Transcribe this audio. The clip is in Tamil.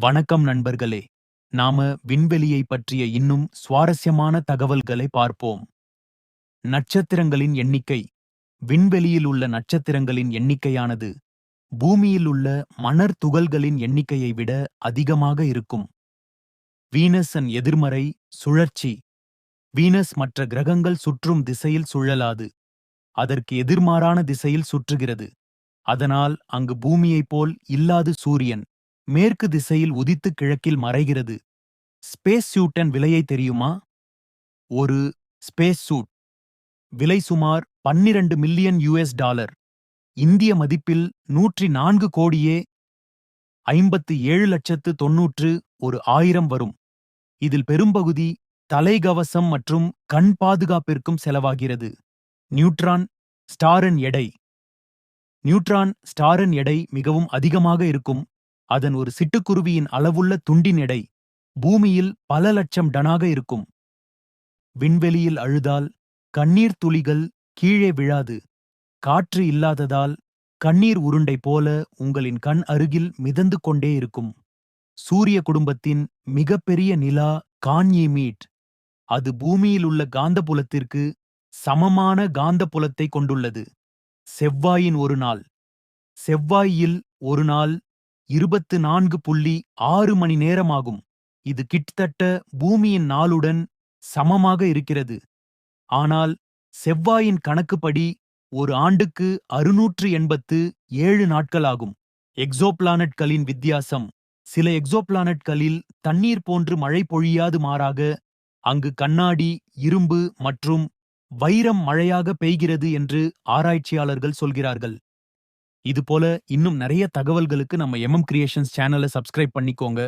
வணக்கம் நண்பர்களே நாம விண்வெளியை பற்றிய இன்னும் சுவாரஸ்யமான தகவல்களை பார்ப்போம். நட்சத்திரங்களின் எண்ணிக்கை. விண்வெளியில் உள்ள நட்சத்திரங்களின் எண்ணிக்கையானது பூமியில் உள்ள மணர் துகள்களின் எண்ணிக்கையை விட அதிகமாக இருக்கும். வீனஸன் எதிர்மறை சுழற்சி. வீனஸ் மற்ற கிரகங்கள் சுற்றும் திசையில் சுழலாது. அதற்கு எதிர்மாறான திசையில் சுற்றுகிறது. அதனால் அங்கு பூமியைப் போல் இல்லாது சூரியன். மேற்கு திசையில் உதித்து கிழக்கில் மறைகிறது. ஸ்பேஸ் சூட்டன் விலையை தெரியுமா? ஒரு ஸ்பேஸ் சூட். விலை சுமார் பன்னிரண்டு மில்லியன் யுஎஸ் டாலர். இந்திய மதிப்பில் நூற்றி நான்கு கோடியே ஐம்பத்து ஏழு லட்சத்து தொன்னூற்று ஒரு ஆயிரம் வரும். இதில் பெரும்பகுதி தலைகவசம் மற்றும் கண் பாதுகாப்பிற்கும் செலவாகிறது. நியூட்ரான் ஸ்டாரின் எடை. நியூட்ரான் ஸ்டாரின் எடை மிகவும் அதிகமாக இருக்கும். அதன் ஒரு சிட்டுக்குருவியின் அளவுள்ள துண்டின் எடை பூமியில் பல லட்சம் டனாக இருக்கும். விண்வெளியில் அழுதால் கண்ணீர் துளிகள் கீழே விழாது. காற்று இல்லாததால் கண்ணீர் உருண்டை போல உங்களின் கண் அருகில் மிதந்து கொண்டே இருக்கும். சூரிய குடும்பத்தின் மிகப்பெரிய நிலா கான்யீமீட் அது பூமியில் உள்ள காந்தப்புலத்திற்கு சமமான காந்தபுலத்தை கொண்டுள்ளது. செவ்வாயின் ஒரு நாள். செவ்வாயில் ஒரு நாள் இருபத்து நான்கு புள்ளி ஆறு மணி நேரமாகும். இது கிட்டத்தட்ட பூமியின் நாளுடன் சமமாக இருக்கிறது. ஆனால் செவ்வாயின் கணக்குப்படி ஒரு ஆண்டுக்கு அறுநூற்று எண்பத்து ஏழு நாட்களாகும். எக்ஸோபிளானட்களின் வித்தியாசம் சில எக்ஸோபிளானட்களில் தண்ணீர் போன்று மழை பொழியாது மாறாக அங்கு கண்ணாடி இரும்பு மற்றும் வைரம் மழையாக பெய்கிறது என்று ஆராய்ச்சியாளர்கள் சொல்கிறார்கள். இது போல இன்னும் நிறைய தகவல்களுக்கு நம்ம எம்எம் கிரியேஷன்ஸ் சேனலை சப்ஸ்கிரைப் பண்ணிக்கோங்க.